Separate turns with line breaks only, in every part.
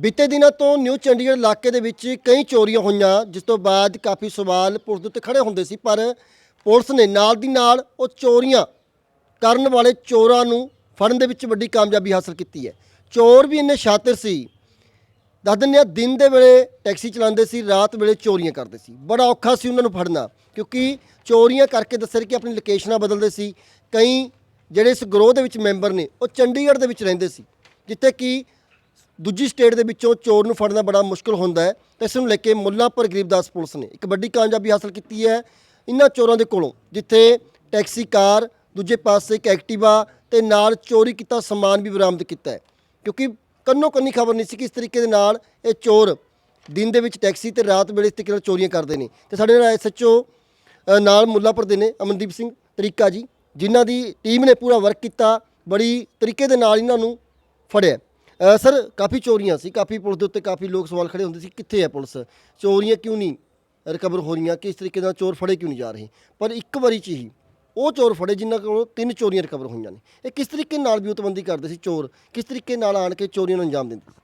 ਬੀਤੇ ਦਿਨਾਂ ਤੋਂ ਨਿਊ ਚੰਡੀਗੜ੍ਹ ਇਲਾਕੇ ਦੇ ਵਿੱਚ ਕਈ ਚੋਰੀਆਂ ਹੋਈਆਂ, ਜਿਸ ਤੋਂ ਬਾਅਦ ਕਾਫੀ ਸਵਾਲ ਪੁਲਿਸ ਦੇ ਉੱਤੇ ਖੜੇ ਹੁੰਦੇ ਸੀ, ਪਰ ਪੁਲਿਸ ਨੇ ਨਾਲ ਦੀ ਨਾਲ ਉਹ ਚੋਰੀਆਂ ਕਰਨ ਵਾਲੇ ਚੋਰਾਂ ਨੂੰ ਫੜਨ ਦੇ ਵਿੱਚ ਵੱਡੀ ਕਾਮਯਾਬੀ ਹਾਸਲ ਕੀਤੀ ਹੈ। ਚੋਰ ਵੀ ਇੰਨੇ ਸ਼ਾਤਿਰ ਸੀ। ਦੱਸ ਦਿੰਦੇ ਹਾਂ, ਦਿਨ ਦੇ ਵੇਲੇ ਟੈਕਸੀ ਚਲਾਉਂਦੇ ਸੀ, ਰਾਤ ਵੇਲੇ ਚੋਰੀਆਂ ਕਰਦੇ ਸੀ। ਬੜਾ ਔਖਾ ਸੀ ਉਹਨਾਂ ਨੂੰ ਫੜਨਾ, ਕਿਉਂਕਿ ਚੋਰੀਆਂ ਕਰਕੇ ਦੱਸਿਆ ਕਿ ਆਪਣੀ ਲੋਕੇਸ਼ਨਾਂ ਬਦਲਦੇ ਸੀ। ਕਈ ਜਿਹੜੇ ਇਸ ਗਰੋਹ ਦੇ ਵਿੱਚ ਮੈਂਬਰ ਨੇ, ਉਹ ਚੰਡੀਗੜ੍ਹ ਦੇ ਵਿੱਚ ਰਹਿੰਦੇ ਸੀ, ਜਿੱਥੇ ਕਿ ਦੂਜੀ ਸਟੇਟ ਦੇ ਵਿੱਚੋਂ ਚੋਰ ਨੂੰ ਫੜਨਾ ਬੜਾ ਮੁਸ਼ਕਲ ਹੁੰਦਾ ਹੈ। ਤੇ ਇਸ ਨੂੰ ਲੈ ਕੇ ਮੁੱਲਾਂਪੁਰ ਗਰੀਬਦਾਸ ਪੁਲਿਸ ਨੇ ਇੱਕ ਵੱਡੀ ਕਾਮਯਾਬੀ ਹਾਸਲ ਕੀਤੀ ਹੈ ਇਹਨਾਂ ਚੋਰਾਂ ਦੇ ਕੋਲੋਂ, ਜਿੱਥੇ ਟੈਕਸੀ, ਕਾਰ, ਦੂਜੇ ਪਾਸੇ ਇੱਕ ਐਕਟਿਵਾ ਤੇ ਨਾਲ ਚੋਰੀ ਕੀਤਾ ਸਮਾਨ ਵੀ ਬਰਾਮਦ ਕੀਤਾ ਹੈ। ਕਿਉਂਕਿ ਕੰਨੋ ਕੰਨੀ ਖਬਰ ਨਹੀਂ ਸੀ ਕਿ ਇਸ ਤਰੀਕੇ ਦੇ ਨਾਲ ਇਹ ਚੋਰ ਦਿਨ ਦੇ ਵਿੱਚ ਟੈਕਸੀ ਤੇ ਰਾਤ ਵੇਲੇ ਇਸ ਤਰੀਕੇ ਨਾਲ ਚੋਰੀਆਂ ਕਰਦੇ ਨੇ। ਤੇ ਸਾਡੇ ਨਾਲ ਐਸਐਚਓ ਨਾਲ ਮੁੱਲਾਂਪੁਰ ਦੇ ਨੇ ਅਮਨਦੀਪ ਸਿੰਘ ਤਰੀਕਾ ਜੀ, ਜਿਨ੍ਹਾਂ ਦੀ ਟੀਮ ਨੇ ਪੂਰਾ ਵਰਕ ਕੀਤਾ, ਬੜੀ ਤਰੀਕੇ ਦੇ ਨਾਲ ਇਹਨਾਂ ਨੂੰ ਫੜਿਆ। ਸਰ ਕਾਫੀ ਚੋਰੀਆਂ ਸੀ ਕਾਫੀ ਪੁਲਿਸ ਦੇ ਉੱਤੇ ਕਾਫੀ ਲੋਕ ਸਵਾਲ ਖੜੇ ਹੁੰਦੇ ਸੀ ਕਿੱਥੇ ਹੈ ਪੁਲਿਸ? ਚੋਰੀਆਂ ਕਿਉਂ ਨਹੀਂ ਰਿਕਵਰ ਹੋ ਰਹੀਆਂ? ਕਿਸ ਤਰੀਕੇ ਨਾਲ ਚੋਰ ਫੜੇ ਕਿਉਂ ਨਹੀਂ ਜਾ ਰਹੇ? ਪਰ ਇੱਕ ਵਾਰੀ ਚ ਹੀ ਉਹ ਚੋਰ ਫੜੇ ਜਿਨ੍ਹਾਂ ਕੋਲੋਂ ਤਿੰਨ ਚੋਰੀਆਂ ਰਿਕਵਰ ਹੋਈਆਂ ਨੇ। ਇਹ ਕਿਸ ਤਰੀਕੇ ਨਾਲ ਵਿਊਤਬੰਦੀ ਕਰਦੇ ਸੀ ਚੋਰ? ਕਿਸ ਤਰੀਕੇ ਨਾਲ ਆਣ ਕੇ ਚੋਰੀਆਂ ਨੂੰ ਅੰਜਾਮ ਦਿੰਦੇ ਸੀ?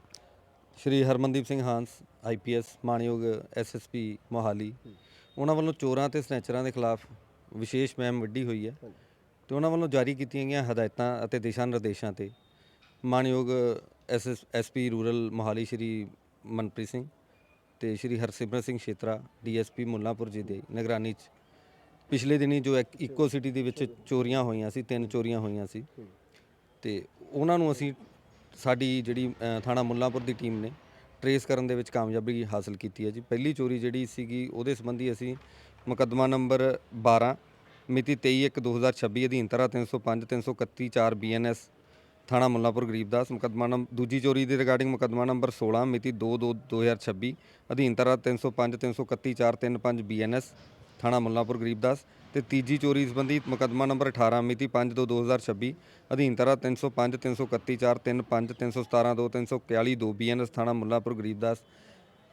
ਸ਼੍ਰੀ ਹਰਮਨਦੀਪ ਸਿੰਘ ਹਾਂਸ ਆਈਪੀਐਸ ਮਾਨਯੋਗ ਐਸਐਸਪੀ ਮੋਹਾਲੀ। ਉਹਨਾਂ ਵੱਲੋਂ ਚੋਰਾਂ ਤੇ ਸਨੈਚਰਾਂ ਦੇ ਖਿਲਾਫ ਵਿਸ਼ੇਸ਼ ਮੁਹਿੰਮ ਵਿੱਢੀ ਹੋਈ ਹੈ ਤੇ ਉਹਨਾਂ ਵੱਲੋਂ ਜਾਰੀ ਕੀਤੀਆਂ ਗਈਆਂ ਹਦਾਇਤਾਂ ਅਤੇ ਦਿਸ਼ਾ ਨਿਰਦੇਸ਼ਾਂ ਤੇ ਮਾਨਯੋਗ SS SP rural Mohali Shri Manpreet Singh ਤੇ ਸ਼੍ਰੀ ਹਰਸਿਮਰਨ ਸਿੰਘ ਛੇਤਰਾ ਡੀਐਸਪੀ ਮੁੱਲਾਂਪੁਰ ਜੀ ਦੇ ਨਿਗਰਾਨੀ 'ਚ। ਪਿਛਲੇ ਦਿਨੀ ਜੋ ਇੱਕ ਇਕੋ ਸਿਟੀ ਦੇ ਵਿੱਚ ਚੋਰੀਆਂ ਹੋਈਆਂ ਸੀ ਤਿੰਨ ਚੋਰੀਆਂ ਹੋਈਆਂ ਸੀ। ਤੇ ਉਹਨਾਂ ਨੂੰ ਅਸੀਂ ਸਾਡੀ ਜਿਹੜੀ ਅ, ਥਾਣਾ ਮੁੱਲਾਂਪੁਰ ਦੀ ਟੀਮ ਨੇ ਟਰੇਸ ਕਰਨ ਦੇ ਵਿੱਚ ਕਾਮਯਾਬੀ ਹਾਸਲ ਕੀਤੀ ਹੈ ਜੀ। ਪਹਿਲੀ ਚੋਰੀ ਜਿਹੜੀ ਸੀਗੀ ਉਹਦੇ ਸੰਬੰਧੀ ਅਸੀਂ ਮੁਕੱਦਮਾ ਨੰਬਰ 12 ਮਿਤੀ 23/1/2026 ਅਧੀਨ ਧਾਰਾ 305 331 4 ਬੀਐਨਐਸ ਥਾਣਾ ਮੁੱਲਾਂਪੁਰ ਗਰੀਬਦਾਸ ਮੁਕੱਦਮਾ ਨੰਬਰ ਦੂਜੀ ਚੋਰੀ ਦੇ ਰਿਗਾਰਡਿੰਗ ਮੁਕੱਦਮਾ ਨੰਬਰ 16 ਮਿਤੀ 2/2/2026 ਅਧੀਨ ਧਾਰਾ 305 331 4 35 ਬੀਐਨਐਸ ਥਾਣਾ ਮੁੱਲਾਪੁਰ ਗਰੀਬਦਾਸ ਤੇ ਤੀਜੀ ਚੋਰੀ ਸੰਬੰਧੀ ਮੁਕੱਦਮਾ ਨੰਬਰ 18 ਮਿਤੀ 5/2/2026 ਅਧੀਨ ਧਾਰਾ 305 331 4 35 317 2 341 2 ਬੀਐਨਐਸ ਥਾਣਾ ਮੁੱਲਾਂਪੁਰ ਗਰੀਬਦਾਸ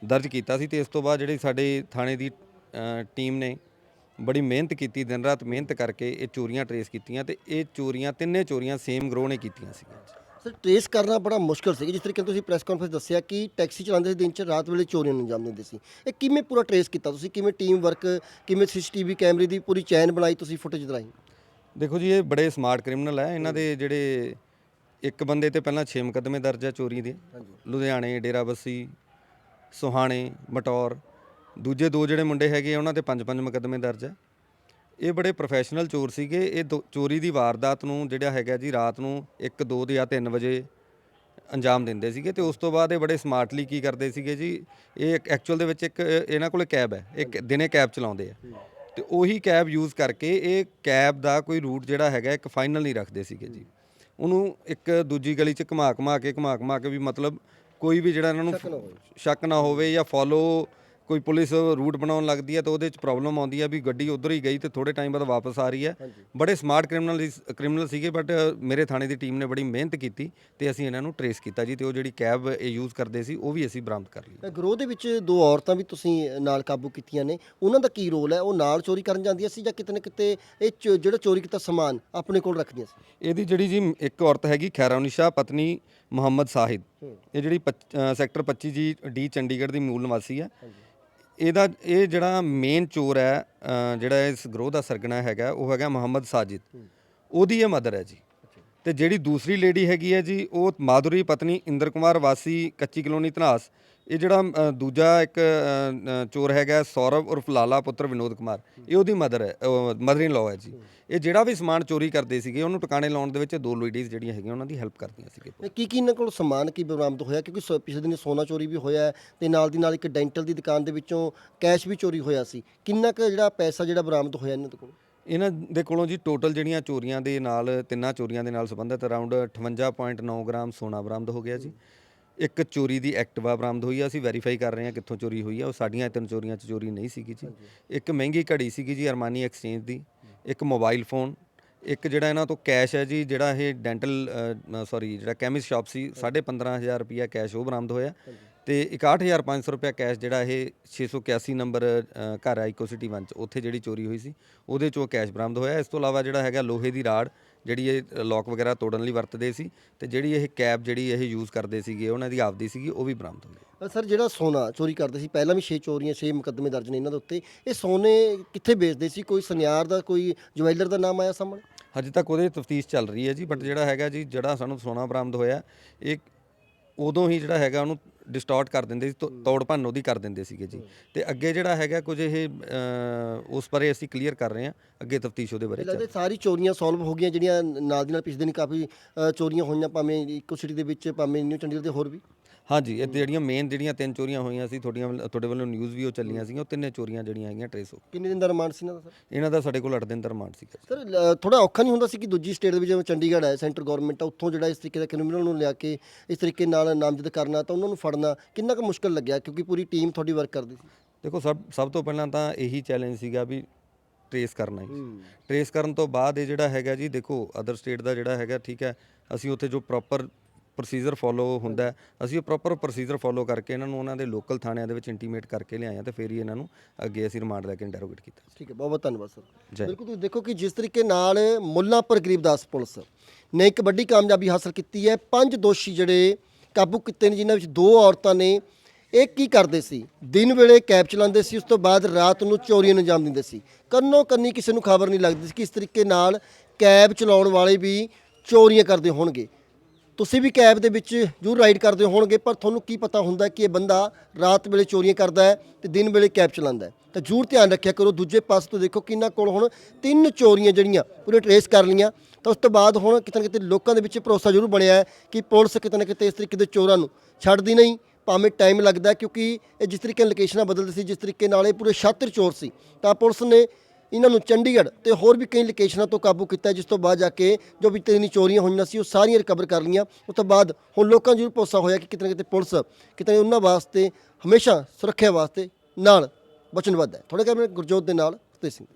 ਦਰਜ ਕੀਤਾ ਸੀ ਤੇ ਇਸ ਤੋਂ ਬਾਅਦ ਜਿਹੜੀ ਸਾਡੇ ਥਾਣੇ ਦੀ ਟੀਮ ਨੇ ਬੜੀ ਮਿਹਨਤ ਕੀਤੀ ਦਿਨ ਰਾਤ ਮਿਹਨਤ ਕਰਕੇ ਇਹ ਚੋਰੀਆਂ ਟਰੇਸ ਕੀਤੀਆਂ ਤੇ ਇਹ ਚੋਰੀਆਂ ਤਿੰਨੇ ਚੋਰੀਆਂ ਸੇਮ ਗਰੋਹ ਨੇ ਕੀਤੀਆਂ ਸੀਗੀਆਂ
ਸਰ ਟ੍ਰੇਸ ਕਰਨਾ ਬੜਾ ਮੁਸ਼ਕਲ ਸੀ। ਜਿਸ ਤਰੀਕੇ ਨਾਲ ਤੁਸੀਂ ਪ੍ਰੈਸ ਕਾਨਫਰੰਸ ਦੱਸਿਆ ਕਿ ਟੈਕਸੀ ਚਲਾਉਂਦੇ ਸੀ ਦਿਨ ਚ ਰਾਤ ਵੇਲੇ ਚੋਰੀਆਂ ਨੂੰ ਅੰਜਾਮ ਦਿੰਦੇ ਸੀ। ਇਹ ਕਿਵੇਂ ਪੂਰਾ ਟ੍ਰੇਸ ਕੀਤਾ ਤੁਸੀਂ? ਕਿਵੇਂ ਟੀਮ ਵਰਕ ਕਿਵੇਂ ਸੀਸੀਟੀਵੀ ਕੈਮਰੇ ਦੀ ਪੂਰੀ ਚੈਨ ਬਣਾਈ ਤੁਸੀਂ ਫੁਟੇਜ ਦਰਾਈ?
ਦੇਖੋ ਜੀ ਇਹ ਬੜੇ ਸਮਾਰਟ ਕ੍ਰਿਮੀਨਲ ਹੈ ਇਹਨਾਂ ਦੇ ਜਿਹੜੇ ਇੱਕ ਬੰਦੇ ਤੇ ਪਹਿਲਾਂ 6 ਮੁਕੱਦਮੇ ਦਰਜ ਹੈ ਚੋਰੀ ਦੇ। ਲੁਧਿਆਣੇ ਡੇਰਾਬੱਸੀ ਸੁਹਾਣੇ ਮਟੌਰ। ਦੂਜੇ ਦੋ ਜਿਹੜੇ ਮੁੰਡੇ ਹੈਗੇ ਉਹਨਾਂ ਤੇ ਪੰਜ ਪੰਜ ਮੁਕੱਦਮੇ ਦਰਜ ਹੈ ਇਹ ਬੜੇ ਪ੍ਰੋਫੈਸ਼ਨਲ ਚੋਰ ਸੀਗੇ। ਇਹ ਦੋ- ਚੋਰੀ ਦੀ ਵਾਰਦਾਤ ਨੂੰ ਜਿਹੜਾ ਹੈਗਾ ਜੀ ਰਾਤ ਨੂੰ 1 2 ਜਾਂ 3 ਵਜੇ ਅੰਜਾਮ ਦਿੰਦੇ ਸੀਗੇ ਤੇ ਉਸ ਤੋਂ ਬਾਅਦ ਇਹ ਬੜੇ ਸਮਾਰਟਲੀ ਕੀ ਕਰਦੇ ਸੀਗੇ ਜੀ ਇਹ ਐਕਚੁਅਲ ਦੇ ਵਿੱਚ ਇੱਕ ਇਹਨਾਂ ਕੋਲੇ ਕੈਬ ਹੈ ਇੱਕ ਦਿਨੇ ਕੈਬ ਚਲਾਉਂਦੇ ਆ। ਤੇ ਉਹੀ ਕੈਬ ਯੂਜ਼ ਕਰਕੇ ਇਹ ਕੈਬ ਦਾ ਕੋਈ ਰੂਟ ਜਿਹੜਾ ਹੈਗਾ ਇੱਕ ਫਾਈਨਲ ਨਹੀਂ ਰੱਖਦੇ ਸੀਗੇ ਜੀ। ਉਹਨੂੰ ਇੱਕ ਦੂਜੀ ਗਲੀ 'ਚ ਘੁਮਾ ਘੁਮਾ ਕੇ ਘੁਮਾ ਘੁਮਾ ਕੇ ਵੀ ਮਤਲਬ ਕੋਈ ਵੀ ਜਿਹੜਾ ਇਹਨਾਂ ਨੂੰ ਸ਼ੱਕ ਨਾ ਹੋਵੇ। ਜਾਂ ਫੋਲੋ ਕੋਈ ਪੁਲਿਸ ਰੂਟ ਬਣਾਉਣ ਲੱਗਦੀ ਹੈ ਤਾਂ ਉਹਦੇ 'ਚ ਪ੍ਰੋਬਲਮ ਆਉਂਦੀ ਹੈ ਵੀ ਗੱਡੀ ਉਧਰ ਹੀ ਗਈ ਤੇ ਥੋੜੇ ਟਾਈਮ ਬਾਅਦ ਵਾਪਸ ਆ ਰਹੀ ਹੈ। ਬੜੇ ਸਮਾਰਟ ਕ੍ਰਿਮੀਨਲ ਕ੍ਰਿਮੀਨਲ ਸੀਗੇ ਬਟ ਮੇਰੇ ਥਾਣੇ ਦੀ ਟੀਮ ਨੇ ਬੜੀ ਮਿਹਨਤ ਕੀਤੀ ਤੇ ਅਸੀਂ ਇਹਨਾਂ ਨੂੰ ਟਰੇਸ ਕੀਤਾ ਜੀ ਤੇ ਉਹ ਜਿਹੜੀ ਕੈਬ ਇਹ ਯੂਜ਼ ਕਰਦੇ ਸੀ ਉਹ ਵੀ ਅਸੀਂ ਬਰਾਮਦ ਕਰ ਲਈ।
ਗਰੋਹ ਦੇ ਵਿੱਚ ਦੋ ਔਰਤਾਂ ਵੀ ਤੁਸੀਂ ਨਾਲ ਕਾਬੂ ਕੀਤੀਆਂ ਨੇ ਉਹਨਾਂ ਦਾ ਕੀ ਰੋਲ ਹੈ? ਉਹ ਨਾਲ ਚੋਰੀ ਕਰਨ ਜਾਂਦੀਆਂ ਸੀ ਜਾਂ ਕਿਤੇ ਨਾ ਕਿਤੇ ਇਹ ਜਿਹੜਾ ਚੋਰੀ ਕੀਤਾ ਸਮਾਨ ਆਪਣੇ ਕੋਲ ਰੱਖਦੀਆਂ ਸੀ?
ਇਹਦੀ ਜਿਹੜੀ ਜੀ ਇੱਕ ਔਰਤ ਹੈਗੀ ਖੈਰਾਉਨਿਸ਼ਾ ਪਤਨੀ ਮੁਹੰਮਦ ਸਾਹਿਦ। ਇਹ ਜਿਹੜੀ ਸੈਕਟਰ 25 ਜੀ ਡੀ ਚੰਡੀਗੜ੍ਹ ਦੀ ਮੂਲ ਨਿਵਾਸੀ ਹੈ। ਇਹਦਾ ਇਹ ਜਿਹੜਾ ਮੇਨ ਚੋਰ ਹੈ ਅ, ਜਿਹੜਾ ਇਸ ਗਰੋਹ ਦਾ ਸਰਗਣਾ ਹੈਗਾ ਉਹ ਹੈਗਾ ਮੁਹੰਮਦ ਸਾਜਿਦ। ਉਹਦੀ ਇਹ ਮਦਰ ਹੈ ਜੀ। ਤੇ ਜਿਹੜੀ ਦੂਸਰੀ ਲੇਡੀ ਹੈਗੀ ਹੈ ਜੀ ਉਹ ਮਾਧੁਰੀ ਪਤਨੀ ਇੰਦਰ ਕੁਮਾਰ ਵਾਸੀ ਕੱਚੀ ਕਲੋਨੀ ਧਨਾਸ। ਇਹ ਜਿਹੜਾ ਅ, ਦੂਜਾ ਇੱਕ ਅ, ਅ, ਚੋਰ ਹੈਗਾ ਸੌਰਵ ਉਰਫ ਲਾਲਾ ਪੁੱਤਰ ਵਿਨੋਦ ਕੁਮਾਰ। ਇਹ ਉਹਦੀ ਮਦਰ ਹੈ ਮਦਰ ਇਨ ਲਾਅ ਹੈ ਜੀ। ਇਹ ਜਿਹੜਾ ਵੀ ਸਮਾਨ ਚੋਰੀ ਕਰਦੇ ਸੀਗੇ ਉਹਨੂੰ ਟਿਕਾਣੇ ਲਾਉਣ ਦੇ ਵਿੱਚ ਦੋ ਲੇਡੀਜ਼ ਜਿਹੜੀਆਂ ਹੈਗੀਆਂ ਉਹਨਾਂ ਦੀ ਹੈਲਪ ਕਰਦੀਆਂ ਸੀਗੇ।
ਕੀ ਕੀ ਇਹਨਾਂ ਕੋਲ ਸਮਾਨ ਕੀ ਬਰਾਮਦ ਹੋਇਆ? ਕਿਉਂਕਿ ਸ- ਪਿਛਲੇ ਦਿਨ ਸੋਨਾ ਚੋਰੀ ਵੀ ਹੋਇਆ ਹੈ ਤੇ ਨਾਲ ਦੀ ਨਾਲ ਇੱਕ ਡੈਂਟਲ ਦੀ ਦੁਕਾਨ ਦੇ ਵਿੱਚੋਂ ਕੈਸ਼ ਵੀ ਚੋਰੀ ਹੋਇਆ ਸੀ। ਕਿੰਨਾ ਕੁ ਜਿਹੜਾ ਪੈਸਾ ਜਿਹੜਾ ਬਰਾਮਦ ਹੋਇਆ ਇਹਨਾਂ ਦੇ ਕੋਲ?
ਇਹਨਾਂ ਦੇ ਕੋਲੋਂ ਜੀ ਟੋਟਲ ਜਿਹੜੀਆਂ ਚੋਰੀਆਂ ਦੇ ਨਾਲ ਤਿੰਨਾਂ ਚੋਰੀਆਂ ਦੇ ਨਾਲ ਸੰਬੰਧਿਤ ਅਰਾਊਂਡ 58.9 ਗ੍ਰਾਮ ਸੋਨਾ ਬਰਾਮਦ ਹੋ ਗਿਆ ਜੀ। ਇੱਕ ਚੋਰੀ ਦੀ ਐਕਟਿਵਾ ਬਰਾਮਦ ਹੋਈ ਆ ਅਸੀਂ ਵੈਰੀਫਾਈ ਕਰ ਰਹੇ ਹਾਂ ਕਿੱਥੋਂ ਚੋਰੀ ਹੋਈ ਆ ਉਹ ਸਾਡੀਆਂ ਤਿੰਨ ਚੋਰੀਆਂ 'ਚ ਚੋਰੀ ਨਹੀਂ ਸੀਗੀ ਜੀ। ਇੱਕ ਮਹਿੰਗੀ ਘੜੀ ਸੀਗੀ ਜੀ ਅਰਮਾਨੀ ਐਕਸਚੇਂਜ ਦੀ ਇੱਕ ਮੋਬਾਈਲ ਫੋਨ ਇੱਕ ਜਿਹੜਾ ਇਹਨਾਂ ਤੋਂ ਕੈਸ਼ ਹੈ ਜੀ ਜਿਹੜਾ ਇਹ ਡੈਂਟਲ ਸੌਰੀ ਜਿਹੜਾ ਕੈਮਿਸਟ ਸ਼ਾਪ ਸੀ 15500 ਰੁਪਿਆ ਕੈਸ਼ ਉਹ ਬਰਾਮਦ ਹੋਇਆ। ਤੇ 61500 ਰੁਪਿਆ ਕੈਸ਼ ਜਿਹੜਾ ਇਹ 681 ਨੰਬਰ ਅ, ਘਰ ਆ ਇਕੋ ਸਿਟੀ 1 ਚ। ਉੱਥੇ ਜਿਹੜੀ ਚੋਰੀ ਹੋਈ ਸੀ ਉਹਦੇ ਚੋਂ ਕੈਸ਼ ਬਰਾਮਦ ਹੋਇਆ। ਇਸ ਤੋਂ ਇਲਾਵਾ ਜਿਹੜਾ ਹੈਗਾ ਲੋਹੇ ਦੀ ਰਾੜ ਜਿਹੜੀ ਇਹ ਲੋਕ ਵਗੈਰਾ ਤੋੜਨ ਲਈ ਵਰਤਦੇ ਸੀ ਤੇ ਜਿਹੜੀ ਇਹ ਕੈਬ ਜਿਹੜੀ ਇਹ ਯੂਜ਼ ਕਰਦੇ ਸੀਗੇ ਉਹਨਾਂ ਦੀ ਆਪਦੀ ਸੀਗੀ ਉਹ ਵੀ ਬਰਾਮਦ ਹੋਈ
ਅ, ਸਰ ਜਿਹੜਾ ਸੋਨਾ ਚੋਰੀ ਕਰਦੇ ਸੀ ਪਹਿਲਾਂ ਵੀ 6 ਚੋਰੀਆਂ 6 ਮੁਕੱਦਮੇ ਦਰਜ ਨੇ ਇਹਨਾਂ ਦੇ ਉੱਤੇ। ਇਹ ਸੋਨੇ ਕਿੱਥੇ ਵੇਚਦੇ ਸੀ? ਕੋਈ ਸੁਨਿਆਰ ਦਾ ਕੋਈ ਜਵੈਲਰ ਦਾ ਨਾਮ ਆਇਆ ਸਾਹਮਣੇ?
ਹਜੇ ਤੱਕ ਉਹਦੇ ਤਫਤੀਸ਼ ਚੱਲ ਰਹੀ ਹੈ ਜੀ ਬਟ ਜਿਹੜਾ ਹੈਗਾ ਜੀ ਜਿਹੜਾ ਸਾਨੂੰ ਸੋਨਾ ਬਰਾਮਦ ਹੋਇਆ ਇਹ ਉਦੋਂ ਹੀ ਜਿਹੜਾ ਹੈਗਾ ਉਹਨੂੰ ਡਿਸਟੋਰਟ ਕਰ ਦਿੰਦੇ ਸੀ ਤੋ- ਤੋੜ ਭੰਨ ਉਹਦੀ ਕਰ ਦਿੰਦੇ ਸੀਗੇ ਜੀ। ਤੇ ਅੱਗੇ ਜਿਹੜਾ ਹੈਗਾ ਕੁਝ ਇਹ ਅ, ਉਸ ਬਾਰੇ ਅਸੀਂ ਕਲੀਅਰ ਕਰ ਰਹੇ ਹਾਂ ਅੱਗੇ ਤਫਤੀਸ਼ ਉਹਦੇ ਬਾਰੇ ਚੱਲ।
ਲੱਗਦਾ ਸਾਰੀ ਚੋਰੀਆਂ ਸੋਲਵ ਹੋ ਗਈਆਂ ਜਿਹੜੀਆਂ ਨਾਲ ਦੀ ਨਾਲ ਪਿਛਲੇ ਦਿਨ ਕਾਫੀ ਅ, ਚੋਰੀਆਂ ਹੋਈਆਂ ਭਾਵੇਂ ਇੱਕੋ ਸਿਟੀ ਦੇ ਵਿੱਚ ਭਾਵੇਂ ਨਿਊ ਚੰਡੀਗੜ੍ਹ ਦੇ ਹੋਰ ਵੀ?
ਹਾਂਜੀ ਇਹ ਜਿਹੜੀਆਂ ਮੇਨ ਜਿਹੜੀਆਂ ਤਿੰਨ ਚੋਰੀਆਂ ਹੋਈਆਂ ਸੀ ਤੁਹਾਡੀਆਂ ਤੁਹਾਡੇ ਵੱਲੋਂ ਨਿਊਜ਼ ਵੀ ਉਹ ਚੱਲੀਆਂ ਸੀਗੀਆਂ ਉਹ ਤਿੰਨੇ ਚੋਰੀਆਂ ਜਿਹੜੀਆਂ ਹੈਗੀਆਂ ਟਰੇਸ ਹੋ
ਕਿੰਨੇ ਦਿਨ ਦਾ ਰਿਮਾਂਡ ਸੀ ਇਹਨਾਂ ਦਾ ਸਰ?
ਇਹਨਾਂ ਦਾ ਸਾਡੇ ਕੋਲ 8 ਦਿਨ ਦਾ ਰਿਮਾਂਡ ਸੀਗਾ।
ਸਰ ਥੋੜਾ ਔਖਾ ਨਹੀਂ ਹੁੰਦਾ ਸੀ ਕਿ ਦੂਜੀ ਸਟੇਟ ਦੇ ਵਿੱਚ ਜਿਵੇਂ ਚੰਡੀਗੜ੍ਹ ਹੈ ਸੈਂਟਰ ਗਵਰਨਮੈਂਟ ਆ ਉੱਥੋਂ ਜਿਹੜਾ ਇਸ ਤਰੀਕੇ ਦਾ ਕ੍ਰਿਮੀਨਲ ਨੂੰ ਲਿਆ ਕੇ ਇਸ ਤਰੀਕੇ ਨਾਲ ਨਾਮਜ਼ਦ ਕਰਨਾ ਤਾਂ ਉਹਨਾਂ ਨੂੰ ਫੜਨਾ ਕਿੰਨਾ ਕੁ ਮੁਸ਼ਕਲ ਲੱਗਿਆ? ਕਿਉਂਕਿ ਪੂਰੀ ਟੀਮ ਤੁਹਾਡੀ ਵਰਕ ਕਰਦੀ ਸੀ।
ਦੇਖੋ ਸਭ ਸਭ ਤੋਂ ਪਹਿਲਾਂ ਤਾਂ ਇਹੀ ਚੈਲੰਜ ਸੀਗਾ ਵੀ ਟਰੇਸ ਕਰਨਾ ਹੀ। ਟਰੇਸ ਕਰਨ ਤੋਂ ਬਾਅਦ ਇਹ ਜਿਹੜਾ ਹੈਗਾ ਜੀ ਦੇਖੋ ਅਦਰ ਸਟੇਟ ਦਾ ਜਿਹੜਾ ਹੈਗਾ ਠੀਕ ਹੈ ਅਸੀਂ ਉੱਥੇ ਜੋ ਪ੍ਰੋਪਰ ਪ੍ਰੋਸੀਜਰ ਫੋਲੋ ਹੁੰਦਾ ਹੈ, ਅਸੀਂ ਉਹ ਪ੍ਰੋਪਰ ਪ੍ਰੋਸੀਜਰ ਫੋਲੋ ਕਰਕੇ ਇਹਨਾਂ ਨੂੰ ਉਹਨਾਂ ਦੇ ਲੋਕਲ ਥਾਣਿਆਂ ਦੇ ਵਿੱਚ ਇੰਟੀਮੇਟ ਕਰਕੇ ਲਿਆਏ ਆ ਤੇ ਫਿਰ ਹੀ ਇਹਨਾਂ ਨੂੰ ਅੱਗੇ ਅਸੀਂ ਰਿਮਾਂਡ ਲੈ ਕੇ ਇੰਟਰੋਗੇਟ ਕੀਤਾ।
ਠੀਕ ਹੈ ਬਹੁਤ ਬਹੁਤ ਧੰਨਵਾਦ ਸਰ।
ਜੈ
ਬਿਲਕੁਲ ਤੁਸੀਂ ਦੇਖੋ ਕਿ ਜਿਸ ਤਰੀਕੇ ਨਾਲ ਮੁੱਲਾਂਪੁਰ ਗਰੀਬਦਾਸ ਪੁਲਿਸ ਨੇ ਇੱਕ ਵੱਡੀ ਕਾਮਯਾਬੀ ਹਾਸਲ ਕੀਤੀ ਹੈ ਪੰਜ ਦੋਸ਼ੀ ਜਿਹੜੇ ਕਾਬੂ ਕੀਤੇ ਨੇ ਜਿਨ੍ਹਾਂ ਵਿੱਚ ਦੋ ਔਰਤਾਂ ਨੇ ਇਹ ਕੀ ਕਰਦੇ ਸੀ? ਦਿਨ ਵੇਲੇ ਕੈਬ ਚਲਾਉਂਦੇ ਸੀ ਉਸ ਤੋਂ ਬਾਅਦ ਰਾਤ ਨੂੰ ਚੋਰੀਆਂ ਨੂੰ ਅੰਜਾਮ ਦਿੰਦੇ ਸੀ। ਕੰਨੋ ਕੰਨੀ ਕਿਸੇ ਨੂੰ ਖਬਰ ਨਹੀਂ ਲੱਗਦੀ ਸੀ ਕਿ ਇਸ ਤਰੀਕੇ ਨਾਲ ਕੈਬ ਚਲਾਉਣ ਵਾਲੇ ਵੀ ਚੋਰੀਆਂ ਕਰਦੇ ਹੋਣਗੇ। ਤੁਸੀਂ ਵੀ ਕੈਬ ਦੇ ਵਿੱਚ ਜ਼ਰੂਰ ਰਾਈਡ ਕਰਦੇ ਹੋਣਗੇ, ਪਰ ਤੁਹਾਨੂੰ ਕੀ ਪਤਾ ਹੁੰਦਾ ਕਿ ਇਹ ਬੰਦਾ ਰਾਤ ਵੇਲੇ ਚੋਰੀਆਂ ਕਰਦਾ ਹੈ ਤੇ ਦਿਨ ਵੇਲੇ ਕੈਬ ਚਲਾਉਂਦਾ ਹੈ। ਤਾਂ ਜ਼ਰੂਰ ਧਿਆਨ ਰੱਖਿਆ ਕਰੋ, ਦੂਜੇ ਪਾਸੇ ਤੋਂ ਦੇਖੋ ਕਿੰਨਾ ਕੋਲ ਹੁਣ ਤਿੰਨ ਚੋਰੀਆਂ ਜਿਹੜੀਆਂ ਪੂਰੇ ਟਰੇਸ ਕਰ ਲਈਆਂ। ਤਾਂ ਉਸ ਤੋਂ ਬਾਅਦ ਹੁਣ ਕਿਤੇ ਨਾ ਕਿਤੇ ਲੋਕਾਂ ਦੇ ਵਿੱਚ ਭਰੋਸਾ ਜ਼ਰੂਰ ਬਣਿਆ ਹੈ ਕਿ ਪੁਲਿਸ ਕਿਤੇ ਨਾ ਕਿਤੇ ਇਸ ਤਰੀਕੇ ਦੇ ਚੋਰਾਂ ਨੂੰ ਛੱਡਦੀ ਨਹੀਂ, ਭਾਵੇਂ ਟਾਈਮ ਲੱਗਦਾ ਕਿਉਂਕਿ ਇਹ ਜਿਸ ਤਰੀਕੇ ਨਾਲ ਲੋਕੇਸ਼ਨਾਂ ਬਦਲਦੀ ਸੀ, ਜਿਸ ਤਰੀਕੇ ਨਾਲ ਇਹ ਪੂਰੇ ਛਾਤਰ ਚੋਰ ਸੀ। ਤਾਂ ਪੁਲਿਸ ਨੇ ਇਹਨਾਂ ਨੂੰ ਚੰਡੀਗੜ੍ਹ ਤੇ ਹੋਰ ਵੀ ਕਈ ਲੋਕੇਸ਼ਨਾਂ ਤੋਂ ਕਾਬੂ ਕੀਤਾ ਜਿਸ ਤੋਂ ਬਾਅਦ ਜਾ ਕੇ ਜੋ ਵੀ ਤਿੰਨ ਚੋਰੀਆਂ ਹੋਈਆਂ ਸੀ, ਉਹ ਸਾਰੀਆਂ ਰਿਕਵਰ ਕਰ ਲਈਆਂ। ਉਸ ਤੋਂ ਬਾਅਦ ਹੁਣ ਲੋਕਾਂ ਨੂੰ ਜ਼ਰੂਰ ਭਰੋਸਾ ਹੋਇਆ ਕਿ ਕਿਤੇ ਨਾ ਕਿਤੇ ਪੁਲਿਸ, ਕਿਤੇ ਨਾ ਉਹਨਾਂ ਵਾਸਤੇ ਹਮੇਸ਼ਾ ਸੁਰੱਖਿਆ ਵਾਸਤੇ ਨਾਲ ਵਚਨਬੱਧ ਹੈ। ਥੋੜੇ ਕੈਮਰੇ ਗੁਰਜੋਤ ਦੇ ਨਾਲ ਸਤੇ ਸਿੰਘ